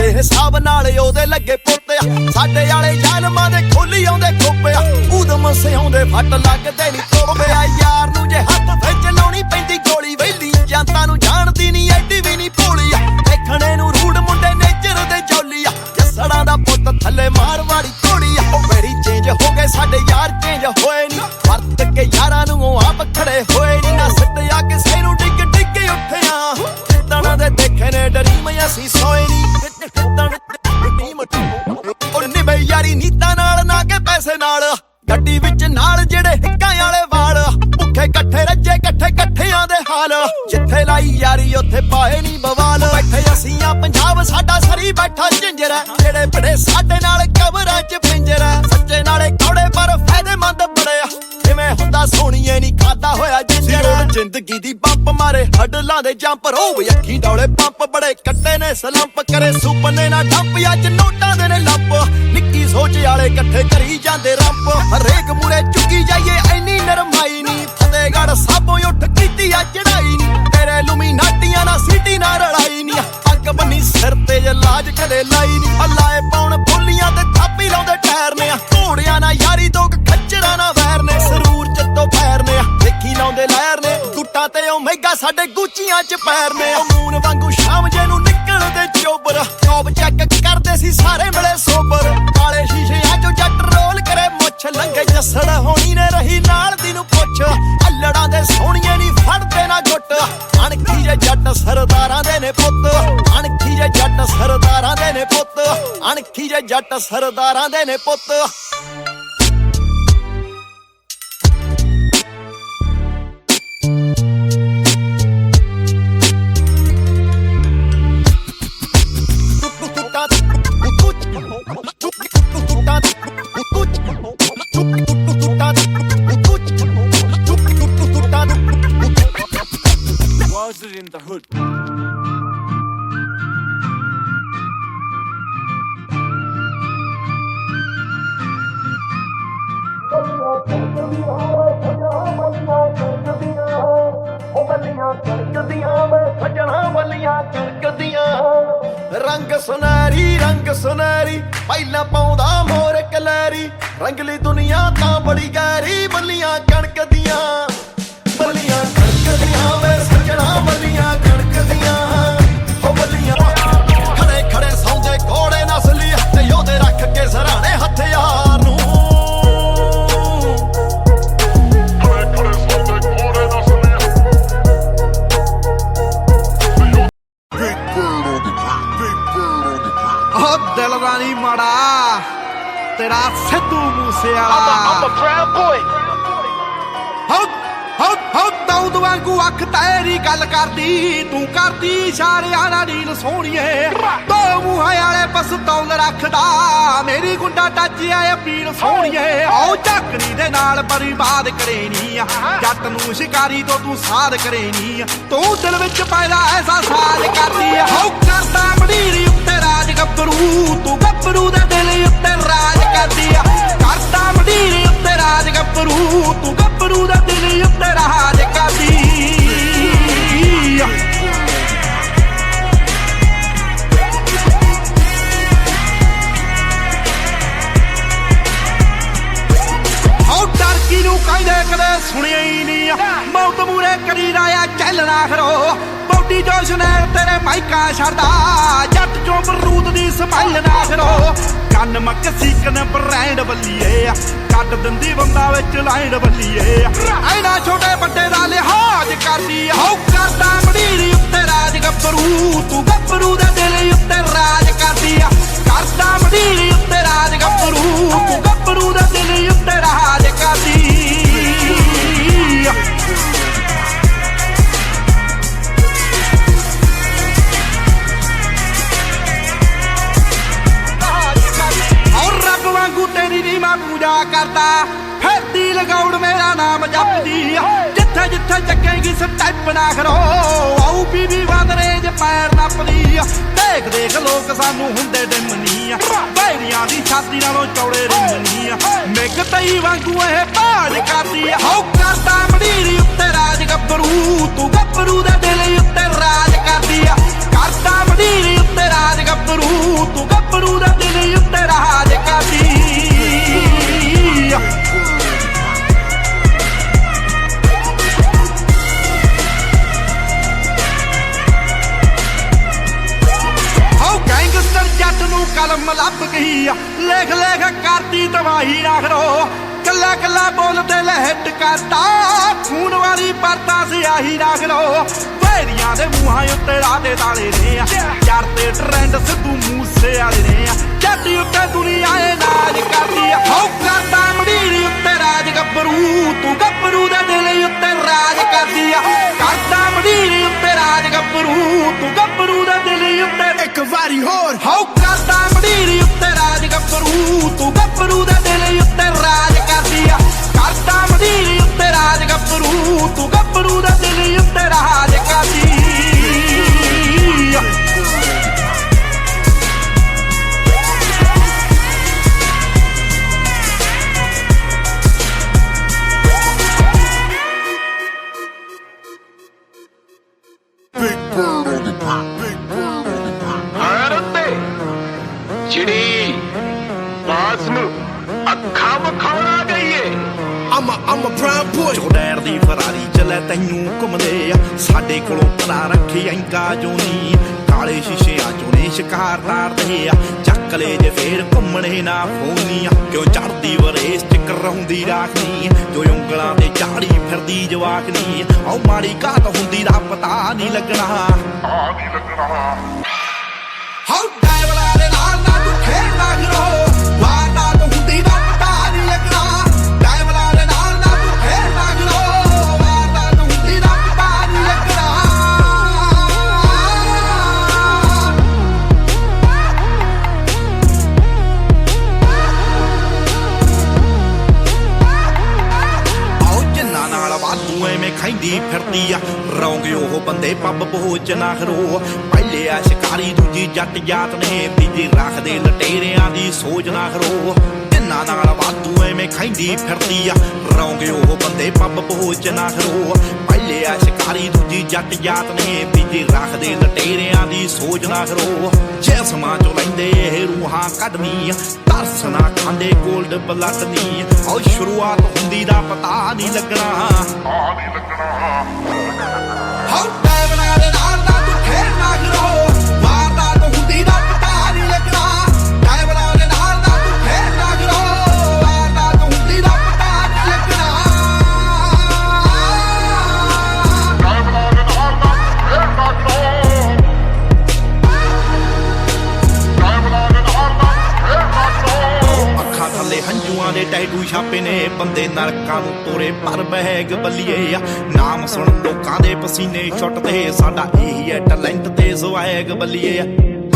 ਦੇ ਹਿਸਾਬ ਨਾਲ ਉਹਦੇ ਲੱਗੇ ਪੁੱਤਿਆ ਸਾਡੇ ਵਾਲੇ ਜ਼ਾਲਮਾਂ ਦੇ ਖੋਲੀ ਆਉਂਦੇ ਖੋਪਿਆ ਉਦਮ ਸਿਆਉਂਦੇ ਫੱਟ ਲੱਗਦੇ ਨਹੀਂ ਜ਼ਿੰਦਗੀ ਦੀ ਬੰਪ ਮਾਰੇ, ਹੱਡਲਾਂ ਦੇ ਜੰਪ ਰੋ ਅੱਖੀ ਡੌਲੇ ਪੰਪ ਬੜੇ ਕੱਟੇ ਨੇ, ਸਲੰਪ ਕਰੇ, ਸੁਪਨੇ ਨਾ ਡੰਪ ਅੱਜ ਨੋਟਾਂ ਦੇ ਨੇ ਲੱਪ। ਨਿੱਕੀ ਸੋਚ ਵਾਲੇ ਇਕੱਠੇ ਕਰੀ ਜਾਂਦੇ ਰੰਪ। ਹਰੇਕ ਮੂਰੇ ਚੁੱਕੀ ਜਾਈਏ, ਐਨੀ ਨਰਮਾਈ ਨਹੀਂ ਫਤਿਹਗੜ੍ਹ ਸਾਬੋਂ ਉੱਠ ਕੀਤੀ ਆ ਚੜਾਈ ਨਹੀਂ ਤੇਰੇ ਲੂਮੀਨਾਟੀਆਂ ਨਾਲ ਸਿਟੀ ਨਾਲ ਰਲਾਈ ਨਹੀਂ ਪੱਗ ਬੰਨੀ ਸਿਰ ਤੇ ਜੇ ਕਦੇ ਲਾਈ ਨਹੀਂ ਅੱਲਾਏ ਪਾਉਣ ਬੋਲੀਆਂ ਤੇ ਥਾਪੀ ਲਾਉਂਦੇ ਟਾਇਰ ਨੇ ਘੋੜਿਆਂ ਨਾਲ ਯਾਰੀ ਦੋ ਤੇ ਸਾਡੇ ਗੁੱਚੀਆਂ ਚ ਪੈਰ ਨੇ ਉਹ ਮੂਨ ਵਾਂਗੂ ਸ਼ਾਮ ਜੇ ਨੂੰ ਨਿਕਲਦੇ ਚੋਬਰ ਜੋਬ ਚੈੱਕ ਕਰਦੇ ਸੀ ਸਾਰੇ ਮਿਲੇ ਸੋਬਰ। ਕਾਲੇ ਸ਼ੀਸ਼ਿਆਂ ਚੋਂ ਜੱਟ ਰੋਲ ਕਰੇ ਮੁੱਛ। ਲੰਗੇ ਜੱਸੜ ਹੋਣੀ ਨੇ ਰਹੀ ਨਾਲ ਦੀ ਨੂੰ ਪੁੱਛ। ਅੱਲੜਾਂ ਦੇ ਸੋਹਣੀਏ ਨਹੀਂ ਫੜਦੇ ਨਾ ਗੁੱਟ ਅਣਖੀ ਜੇ ਜੱਟ ਸਰਦਾਰਾਂ ਦੇ ਨੇ ਪੁੱਤ। ਅਣਖੀ ਜੇ ਜੱਟ ਸਰਦਾਰਾਂ ਦੇ ਨੇ ਪੁੱਤ। ਅਣਖੀ ਜੇ ਜੱਟ ਸਰਦਾਰਾਂ ਦੇ ਨੇ ਪੁੱਤ। ਰੰਗ ਸੁਨਹਿਰੀ ਰੰਗ ਸੁਨਹਿਰੀ, ਪਹਿਲਾਂ ਪਾਉਂਦਾ ਮੋਰ ਕਲੈਰੀ ਰੰਗਲੀ ਦੁਨੀਆ ਤਾਂ ਬੜੀ ਗਹਿਰੀ, ਬੱਲੀਆਂ ਕਣਕ ਦੀਆਂ, ਬੱਲੀਆਂ ਕਣਕ ਦੀਆਂ, ਵੇ ਸੱਜਣਾ ਬੱਲੀਆਂ ਉਹ ਦਿਲ ਦਾ ਨਹੀਂ ਮਾੜਾ। ਤੇਰਾ ਸਿੱਧੂ ਮੂਸੇ ਵਾਲਾ ਹਉ ਹਉ ਦੌਦ ਵਾਂਗੂ ਅੱਖ ਤੇਰੀ ਗੱਲ ਕਰਦੀ। ਤੂੰ ਕਰਦੀ ਇਸ਼ਾਰਿਆਂ ਨਾਲ ਨੀਲ ਸੋਹਣੀਏ। ਦੋ ਮੂੰਹਾਂ ਵਾਲੇ ਪਸਤੌਲ ਰੱਖਦਾ। ਮੇਰੀ ਗੁੰਡਾ ਟੱਚ ਆਏ ਪੀਣ ਸੋਹਣੀਏ। ਆਓ ਚੱਕਰੀ ਦੇ ਨਾਲ ਬਰਬਾਦ ਕਰੇਨੀ ਆ। ਜੱਟ ਨੂੰ ਸ਼ਿਕਾਰੀ ਤੋਂ ਤੂੰ ਸਾਧ ਕਰੇਨੀ ਆ। ਤੂੰ ਦਿਲ ਵਿੱਚ ਪੈਦਾ ਐਸਾ ਸਾਜ ਕਰਦੀ ਹਉ ਕਰਦਾ ਮੜੀਰੀ ਉੱਤੇ ਗੱਭਰੂ ਤੂੰ ਗੱਭਰੂ ਦੇ ਸੀਕਨ ਬੱਲੀਏ ਆ। ਦਿੰਦੀ ਬੰਦਾ ਵਿੱਚ ਲਾਈਨ ਬੱਲੀਏ ਐਨਾ ਛੋਟੇ ਵੱਡੇ ਦਾ ਲਿਹਾਜ਼ ਕਰਦੀ ਆ। ਹਉ ਕਰਦਾ ਮੜੀਰੀ ਉੱਤੇ ਰਾਜ ਗੱਭਰੂ, ਤੂੰ ਗੱਭਰੂ ਦੇ ਦਿਲ ਉੱਤੇ ਰਾਜ ਕਰਦੀ ਆ। ਕਰਦਾ ਮੜੀਰੀ ਉੱਤੇ ਰਾਜ ਗੱਭਰੂ, ਤੂੰ ਗੱਭਰੂ ਦੇ ਦਿਲ ਉੱਤੇ ਰਾਜ ਕਰਦੀ ਤੇਰੀ ਨੀ ਮੈਂ ਪੂਜਾ ਕਰਦਾ। ਫਿਰਦੀ ਲਗਾਉਣ ਮੇਰਾ ਨਾਮ ਜਪਦੀ ਜਿੱਥੇ ਜਿੱਥੇ ਚੱਕੇਗੀ ਸਟੈਪ ਨਾ ਕਰੋ ਆਉ ਬੀਬੀ ਵਾਦਰੇ ਜੇ ਪੈਰ ਨੱਪਦੀ ਦੇਖ ਦੇਖ ਲੋਕ ਸਾਨੂੰ ਹੁੰਦੇ ਡਿਮਨੀ ਬੈਰੀਆਂ ਦੀ ਛਾਤੀ ਨਾਲੋਂ ਚੌੜੇ ਰਿੰਗਨੀ ਆ। ਤਈ ਵਾਂਗੂ ਇਹ ਬਾਜ ਕਰਦੀ ਆ। ਹਉ ਕਰਦਾ ਮੜੀਰੀ ਉੱਤੇ ਰਾਜ ਗੱਭਰੂ। ਤੂੰ ਗੱਭਰੂ ਦੇ ਦਿਲ ਉੱਤੇ ਰਾਜ ਕਰਦੀ ਆ। ਕਰਦਾ ਮੜੀਰੀ ਉੱਤੇ ਰਾਜ ਗੱਭਰੂ। ਤੂੰ ਗੱਭਰੂ ਦੇ ਦਿਲ ਉੱਤੇ ਰਾਜ ਕਰਦੀ। ਆ ਹਉ ਗੈਂਗਸਟਰ ਜੱਟ ਨੂੰ ਕਲਮ ਲੱਭ ਗਈ ਆ। ਲੇਖ ਲੇਖ ਕਰਦੀ ਤਬਾਹੀ ਨਾ ਕਰੋ ਕੱਲਾ ਕੱਲਾ ਬੋਲ ਤੇ ਲਹਿਟ ਕਰਤਾ। ਖੂਨ ਵਾਰੀ ਪਰਤਾ, ਸਿਆਹੀ ਨਾ ਕਰੋ ਭੈਰੀਆਂ ਦੇ ਮੂੰਹਾਂ ਉੱਤੇ ਰਾਦੇ ਤਾਲੇ ਨੇ ਆ। ਯਾਰ ਤੇ ਟ੍ਰੈਂਡ ਸਿੱਧੂ ਮੂਸੇ ਵਾਲੇ ਨੇ ਆ। ਜੱਟ ਉੱਤੇ ਦੁਨੀਆ ਏ ਨਾਜ ਕਰਦੀ ਆ। ਹਉ ਕਰਦਾ ਮੜੀਰੀ ਉੱਤੇ ਰਾਜ ਗੱਭਰੂ, ਤੂੰ ਗੱਭਰੂ ਦੇ ਦਿਲ ਉੱਤੇ ਰਾਜ ਕਰਦੀ ਆ। ਕਰਦਾ ਮੜੀਰੀ ਉੱਤੇ ਰਾਜ ਗੱਭਰੂ, ਤੂੰ ਗੱਭਰੂ ਦੇ ਦਿਲ ਉੱਤੇ ਇੱਕ ਵਾਰੀ ਹੋਰ। ਹਉ ਕਰਦਾ ਮੜੀਰੀ ਉੱਤੇ ਰਾਜ ਗੱਭਰੂ, ਤੂੰ ਗੱਭਰੂ ਦੇ ਦਿਲ ਉੱਤੇ ਰਾਜ beat. ਭਾਰਤੇ ਜਿਹੜੀ ਬਾਸ ਨੂੰ ਅੱਖਾਂ ਵਿਖਾਉਣਾ ਗਈਏ I'm a, I'm a prime boy ਚੋੜੈਰ ਦੀ ਫਰਾਰੀ ਤੈਨੂੰ ਘੁੰਮਦੇ ਆ। ਸਾਡੇ ਕੋਲੋਂ ਪਰਾ ਰੱਖੀ ਐਂਕਾ ਜੋਨੀ ਕਾਲੇ ਸ਼ੀਸ਼ਿਆਂ ਚੋਂ ਨੇ ਸ਼ਿਕਾਰ ਤਾਰਦੇ ਆ। ਚੱਕ ਲੈ ਜੇ ਫੇਰ ਘੁੰਮਣੇ ਨਾ ਫੋਨੀਆਂ। ਕਿਉਂ ਚੜਦੀ ਵਰੇਸ ਚ ਕਰਾਉਂਦੀ ਰਾਖਨੀ ਜੋ ਉਂਗਲਾਂ ਤੇ ਝਾੜੀ ਫਿਰਦੀ ਜਵਾਕਨੀ ਆਉ ਮਾੜੀ ਘਾਤ ਹੁੰਦੀ ਦਾ ਪਤਾ ਨਹੀਂ ਲੱਗਣਾ। ਆ ਨਹੀਂ ਲੱਗਣਾ। ਖੈਂਦੀ ਆ। ਰੌਂਗੇ ਉਹ ਬੰਦੇ ਪੱਬ ਪਹੁੰਚ ਨਾ ਖਰੋ ਪਹਿਲੇ ਆ ਸ਼ਿਕਾਰੀ ਦੂਜੀ ਜੱਟ ਜਾਤ ਨੇ, ਤੀਜੀ ਰੱਖਦੇ ਲਟੇਰਿਆਂ ਦੀ ਸੋਚ ਨਾ ਖਰੋ ਜਿੰਨਾ ਨਾਲ ਵਾਧੂ ਐਵੇਂ ਖੈਂਦੀ ਫਿਰਦੀ ਆ। ਰੌਂਗੇ ਉਹ ਬੰਦੇ ਪੱਬ ਪਹੁੰਚ ਨਾ ਖਰੋ ਪਹਿਲੇ ਆ ਸ਼ਿਕਾਰੀ ਦੂਜੀ ਜੱਟ ਜਾਤ ਨੇ ਤੀਜੀ ਰੱਖਦੇ ਲਟੇਰਿਆਂ ਦੀ ਸੋਚ ਨਾ ਖਰੋ ਜਿਸਮਾਂ ਚੋਂ ਲੈਂਦੇ ਇਹ ਰੂਹਾਂ ਕੱਢਣੀ ਤਰਸ ਨਾ ਖਾਂਦੇ ਗੋਲਡ ਬਲੱਡ ਨਹੀਂ ਆਓ ਸ਼ੁਰੂਆਤ ਹੁੰਦੀ ਦਾ ਪਤਾ ਨਹੀਂ ਲੱਗਣਾ। ਆ ਨਹੀਂ ਲੱਗਣਾ। ਹਉ ਦੇ ਨਾਲ ਪਰ ਬੱਲੀਏ ਆ। ਨਾਮ ਸੁਣ ਲੋਕਾਂ ਦੇ ਪਸੀਨੇ ਛੁੱਟਦੇ। ਸਾਡਾ ਇਹੀ ਹੈ ਟੈਲੈਂਟ ਤੇ ਜ਼ਵਾਇਗ ਬੱਲੀਏ ਆ।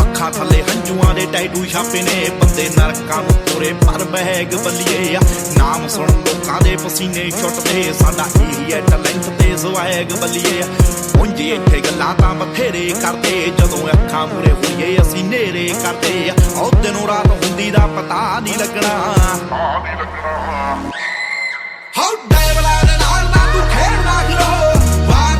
ਅੱਖਾਂ ਥੱਲੇ ਹੰਝੂਆਂ ਦੇ ਟੈਟੂ ਛਾਪੇ ਨੇ। ਬੰਦੇ ਨਰਕਾਂ ਨੂੰ ਤੋਰੇ ਪਰ ਬਹਿਗ ਬੱਲੀਏ ਆ। ਨਾਮ ਸੁਣ ਲੋਕਾਂ ਦੇ ਪਸੀਨੇ ਛੁੱਟਦੇ। ਸਾਡਾ ਇਹੀ ਹੈ ਟੈਲੈਂਟ ਤੇ ਜ਼ਵਾਇਗ ਬੱਲੀਏ ਆ। ਉਂਝੀ ਇੱਥੇ ਗੱਲਾਂ ਤਾਂ ਬਥੇਰੇ ਕਰਦੇ। ਜਦੋਂ ਅੱਖਾਂ ਮੂਰੇ ਹੋਈਏ, ਅਸੀਂ ਨੇਰੇ ਕਰਦੇ ਆ। ਉਹ ਦਿਨੋਂ ਰਾਤ ਹੁੰਦੀ ਦਾ ਪਤਾ ਨਹੀਂ ਲੱਗਣਾ ਆ ਨਹੀਂ ਲੱਗਣਾ। ਤੂੰ ਖੇਡਣਾ ਕਰੋ ਵਾਰਦਾ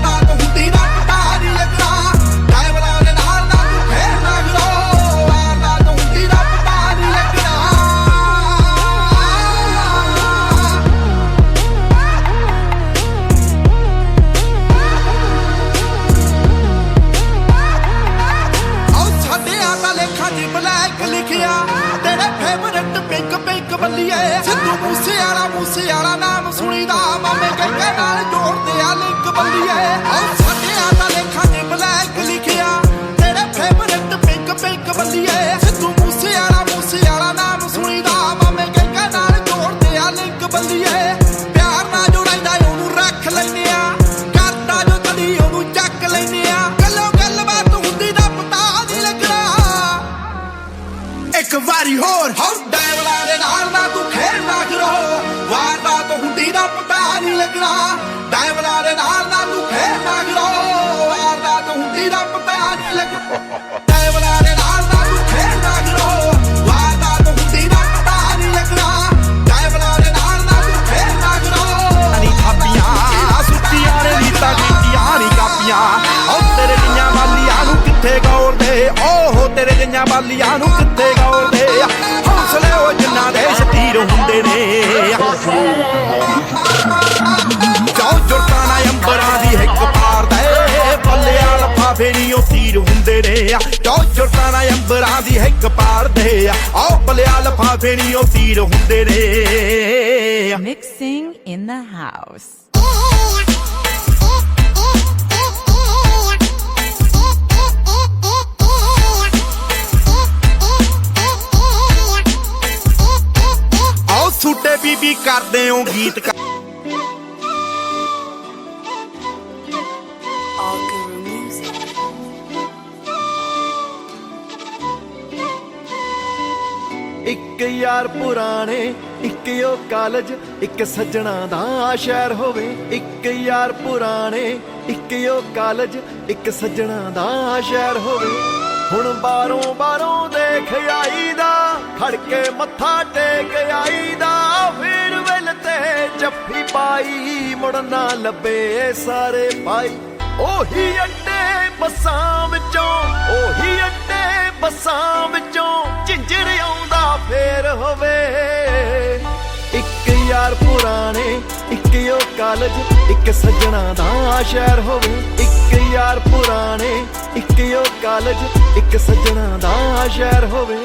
ਮਾਲੀਆਂ ਨੂੰ ਕਿੱਥੇ ਗੌਰਦੇ ਆ? ਹੌਸਲੇ ਉਹ ਜਿੰਨਾ ਦੇ ਸ਼ਤੀਰ ਹੁੰਦੇ ਨੇ ਜੋ ਜੁਰਤਾਂ ਨਾ ਅੰਬਰਾਂ ਦੀ ਹਿੱਕ ਪਾਰਦਾ ਏ ਪੱਲਿਆਂ ਲਫਾਫੇ ਨੀ ਉਹ ਤੀਰ ਹੁੰਦੇ ਨੇ ਆ। ਜੋ ਜੁਰਤਾਂ ਨਾ ਅੰਬਰਾਂ ਦੀ ਹਿੱਕ ਪਾਰਦੇ ਆ। ਆਓ ਪੱਲਿਆਂ ਲਫਾਫੇ ਨੀ ਉਹ ਤੀਰ ਹੁੰਦੇ ਨੇ Mixing in the house. ਕਰਦੇ ਹੋ ਗੀਤ. ਇੱਕ ਯਾਰ ਪੁਰਾਣੇ ਇੱਕ ਉਹ ਕਾਲਜ ਇੱਕ ਸੱਜਣਾ ਦਾ ਸ਼ਹਿਰ ਹੋਵੇ। ਇੱਕ ਯਾਰ ਪੁਰਾਣੇ ਇੱਕ ਉਹ ਕਾਲਜ ਇੱਕ ਸੱਜਣਾ ਦਾ ਸ਼ਹਿਰ ਹੋਵੇ। ਹੁਣ ਬਾਰੋਂ ਬਾਰੋਂ ਦੇਖ ਆਈਦਾ ਖੜ ਕੇ ਮੱਥਾ ਟੇਕ ਆਈਦਾ। ਜੱਫੀ ਪਾਈ, ਮੁੜ ਲੱਭੇ ਸਾਰੇ ਪਾਈ ਉਹੀ ਅੱਡੇ ਬੱਸਾਂ ਵਿੱਚੋਂ, ਉਹੀ ਅੱਡੇ ਬੱਸਾਂ ਵਿੱਚੋਂ ਝਿੰਜਰ ਆਉਂਦਾ ਫੇਰ ਹੋਵੇ। ਇੱਕ ਯਾਰ ਪੁਰਾਣੇ, ਇੱਕ ਉਹ ਕਾਲਜ, ਇੱਕ ਸੱਜਣਾ ਦਾ ਸ਼ਹਿਰ ਹੋਵੇ। ਇੱਕ ਯਾਰ ਪੁਰਾਣੇ, ਇੱਕ ਉਹ ਕਾਲਜ, ਇੱਕ ਸੱਜਣਾ ਦਾ ਸ਼ਹਿਰ ਹੋਵੇ।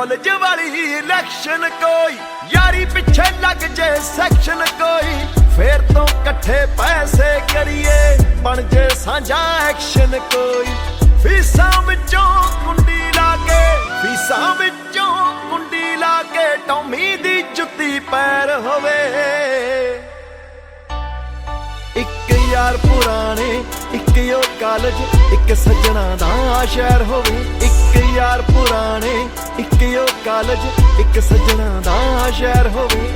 ਕਾਲਜ ਵਾਲੀ ਇਲੈਕਸ਼ਨ ਕੋਈ। ਯਾਰੀ ਪਿੱਛੇ ਲੱਗ ਜੇ ਸੈਕਸ਼ਨ ਕੋਈ। ਫੇਰ ਤੋਂ ਇਕੱਠੇ ਪੈਸੇ ਕਰੀਏ, ਬਣ ਜੇ ਸਾਂਝਾ ਐਕਸ਼ਨ ਕੋਈ। ਫੀਸਾਂ ਵਿੱਚੋਂ ਕੁੰਡੀ ਲਾ ਕੇ, ਫੀਸਾਂ ਵਿੱਚੋਂ ਕੁੰਡੀ ਲਾ ਕੇ ਟੌਮੀ ਦੀ ਜੁੱਤੀ ਪੈਰ ਹੋਵੇ। ਇੱਕ ਯਾਰ ਪੁਰਾਣੇ ਇੱਕ ਉਹ ਕਾਲਜ? ਇੱਕ ਸੱਜਣਾ ਦਾ ਸ਼ਹਿਰ ਹੋਵੇ, ਇੱਕ ਯਾਰ ਪੁਰਾਣੇ, ਇੱਕ ਉਹ ਕਾਲਜ? ਇੱਕ ਸੱਜਣਾ ਦਾ ਸ਼ਹਿਰ ਹੋਵੇ।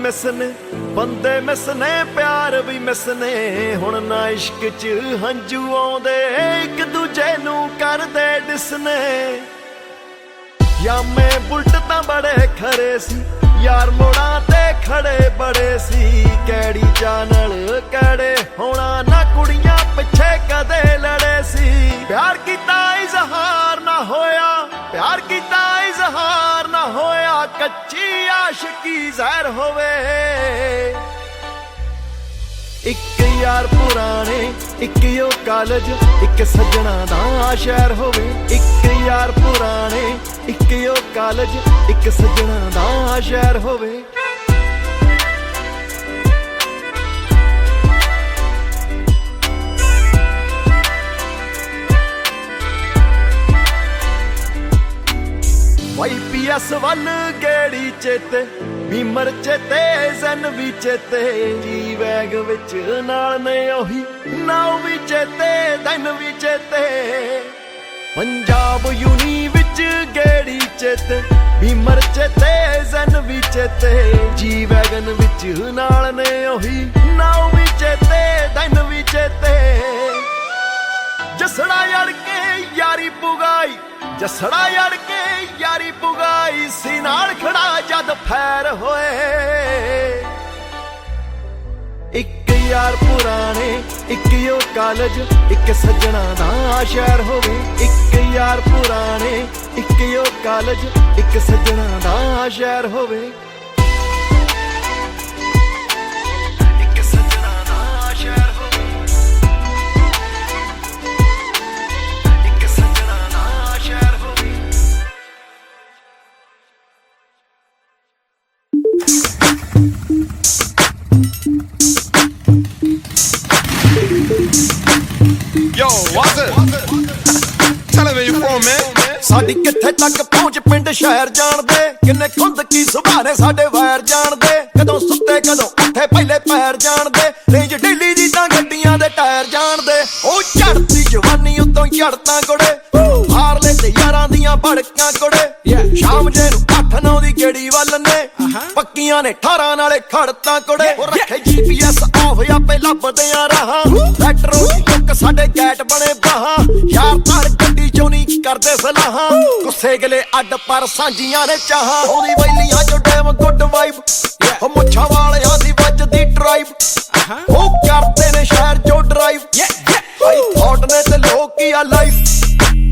ਗੀਤ ਵੀ ਮਿਸਨੇ, ਬੰਦੇ ਮਿਸਨੇ, ਪਿਆਰ ਵੀ ਮਿਸਨੇ। ਹੁਣ ਨਾ ਇਸ਼ਕ 'ਚ ਹੰਝੂ ਆਉਂਦੇ, ਇੱਕ ਦੂਜੇ ਨੂੰ ਕਰਦੇ ਡਿਸਨੇ। ਯਾਮੇ ਬੁਲਟ ਤਾਂ ਬੜੇ ਖਰੇ ਸੀ, ਯਾਰ ਮੋੜਾਂ ਤੇ ਖੜੇ ਬੜੇ ਸੀ। ਕਿਹੜੀ ਚਾਨਲ ਕਿਹੜੇ ਹੋਣਾ ਨਾ ਕੁੜੀਆਂ ਪਿੱਛੇ ਕਦੇ ਲੜੇ ਸੀ। ਪਿਆਰ ਕੀਤਾ ਇਜ਼ਹਾਰ ਨਾ ਹੋਇਆ ਹੋਇਆ ਆਸ਼ਕੀ ਜ਼ਹਿਰ ਹੋਵੇ? ਇੱਕ ਯਾਰ ਪੁਰਾਣੇ, ਇੱਕ ਉਹ ਕਾਲਜ, ਇੱਕ ਸੱਜਣਾ ਦਾ ਸ਼ਹਿਰ ਹੋਵੇ। ਇੱਕ ਯਾਰ ਪੁਰਾਣੇ, ਇੱਕ ਉਹ ਕਾਲਜ, ਇੱਕ ਸੱਜਣਾ ਦਾ ਸ਼ਹਿਰ ਹੋਵੇ। ਵਾਈਪੀਐਸ ਵੱਲ ਗੇੜੀ ਚੇਤੇ? ਬੀਮਰ ਚੇਤੇ, ਜ਼ਨ ਵੀ ਚੇਤੇ। ਜੀ ਵੈਗ ਵਿੱਚ ਨਾਲ ਨੇ ਉਹੀ, ਨਾਉ ਵੀ ਚੇਤੇ ਦਿਨ ਵੀ ਚੇਤੇ। ਪੰਜਾਬ ਯੂਨੀ ਵਿੱਚ ਗੇੜੀ ਚੇਤੇ? ਬੀਮਰ ਚੇਤੇ, ਜ਼ਨ ਵੀ ਚੇਤੇ। ਜੀ ਵੈਗਨ ਵਿੱਚ ਨਾਲ ਨੇ ਉਹੀ, ਨਾਉ ਵੀ ਚੇਤੇ ਦਿਨ ਵੀ ਚੇਤੇ। ਜਸੜਾ ਯੜ ਕੇ ਯਾਰੀ ਪੁਗਾਈ, ਜਸੜਾ ਯੜ ਕੇ ਯਾਰੀ ਪੁਗਾਈ, ਸੀ ਨਾਲ ਖੜਾ ਜਦ ਫੈਰ ਹੋਏ। ਇੱਕ ਯਾਰ ਪੁਰਾਣੇ, ਇੱਕ ਉਹ ਕਾਲਜ, ਇੱਕ ਸੱਜਣਾ ਦਾ ਸ਼ਹਿਰ ਹੋਵੇ। ਇੱਕ ਯਾਰ ਪੁਰਾਣੇ, ਇੱਕ ਉਹ ਕਾਲਜ, ਇੱਕ ਸੱਜਣਾ ਦਾ ਸ਼ਹਿਰ ਹੋਵੇ। ਸਾਡੀ ਕਿੱਥੇ ਤੱਕ ਪਹੁੰਚ ਪਿੰਡ ਸ਼ਹਿਰ ਜਾਣਦੇ? ਕਿੰਨੇ ਖੁੰਦ ਕੀ ਸੁਭਾਣੇ ਸਾਡੇ ਵੈਰ ਜਾਣਦੇ? ਕਦੋਂ ਸੁੱਤੇ ਕਦੋਂ ਉੱਠੇ ਪਹਿਲੇ ਪੈਰ ਜਾਣਦੇ? ਰੇਂਜ ਢਿੱਲੀ ਦੀ ਤਾਂ ਗੱਡੀਆਂ ਦੇ ਟਾਇਰ ਜਾਣਦੇ। ਉਹ ਝੜਦੀ ਜਵਾਨੀ ਉਤੋਂ ਝੜਤਾਂ ਕੁੜੇ। ਹਾਰਲੇ ਤੇ ਯਾਰਾਂ ਦੀਆਂ ਭੜਕਾਂ ਕੁੜੇ। ਸ਼ਾਮ ਜੇ ਨੂੰ ਅੱਠ ਨੌ ਦੀ ਗੇੜੀ ਵੱਲ ਨੇ। ਸ਼ੌਕੀਆਂ ਨੇ 18 ਨਾਲੇ ਖੜਤਾ ਕੁੜੇ। ਉਹ ਰੱਖੇ ਜੀਪੀਐਸ ਆਫ ਆਪੇ ਲੱਭਦੇ ਆ ਰਹਾ। ਮੈਟਰੋ ਦੀ ਲੁੱਕ ਸਾਡੇ ਗੈਟ ਬਣੇ ਬਾਹਾਂ। ਯਾਰ ਤਾਰ ਗੱਡੀ ਚੋਂ ਨਹੀਂ ਕਰਦੇ ਸਲਾਹਾਂ। ਗੁੱਸੇ ਗਲੇ ਅੱਡ ਪਰ ਸਾਂਝੀਆਂ ਨੇ ਚਾਹਾਂ। ਉਹਦੀ ਵੈਲੀਆਂ ਚੋਂ ਡੈਮ ਗੁੱਡ ਵਾਈਬ ਉਹ ਮੁੱਛਾਂ ਵਾਲਿਆਂ ਦੀ ਵੱਜਦੀ ਡਰਾਈਵ ਉਹ ਕਰਦੇ ਨੇ ਸ਼ਹਿਰ ਚੋਂ ਡਰਾਈਵ ਭਾਈ ਥੋਟ ਨੇ ਤੇ ਲੋਕ ਆ ਲਾਈਫ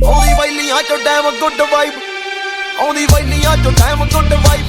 ਉਹਦੀ ਵੈਲੀਆਂ ਚੋਂ ਡੈਮ ਗੁੱਡ ਵਾਈਬ ਆਉਂਦੀ ਵੈਲੀਆਂ ਚੋਂ ਟਾਈਮ ਗੁੱਡ ਵਾਈਬ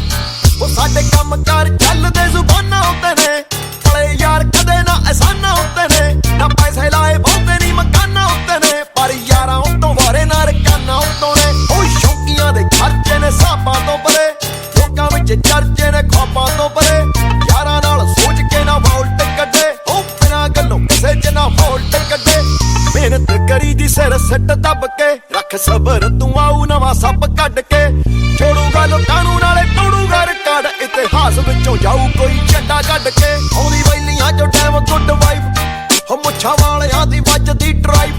ਰੱਖ ਸਬਰ ਤੂੰ ਆਉ ਨਵਾਂ ਸੱਪ ਕੱਢ ਕੇ। ਛੋੜੂਗਾ ਲੋਕਾਂ ਨੂੰ ਨਾਲੇ ਤੋੜੂਗਾ ਰਿਕਾਰਡ। ਇਤਿਹਾਸ ਵਿੱਚੋਂ ਜਾਊ ਕੋਈ ਝੰਡਾ ਕੱਢ ਕੇ। ਆਉਂਦੀ ਵੈਲੀਆਂ ਚੋਂ ਟਾਈਮ ਗੁੱਡ ਵਾਈਬ ਹੋ ਮੁੱਛਾਂ ਵਾਲਿਆਂ ਦੀ ਵੱਜਦੀ ਡਰਾਈਵ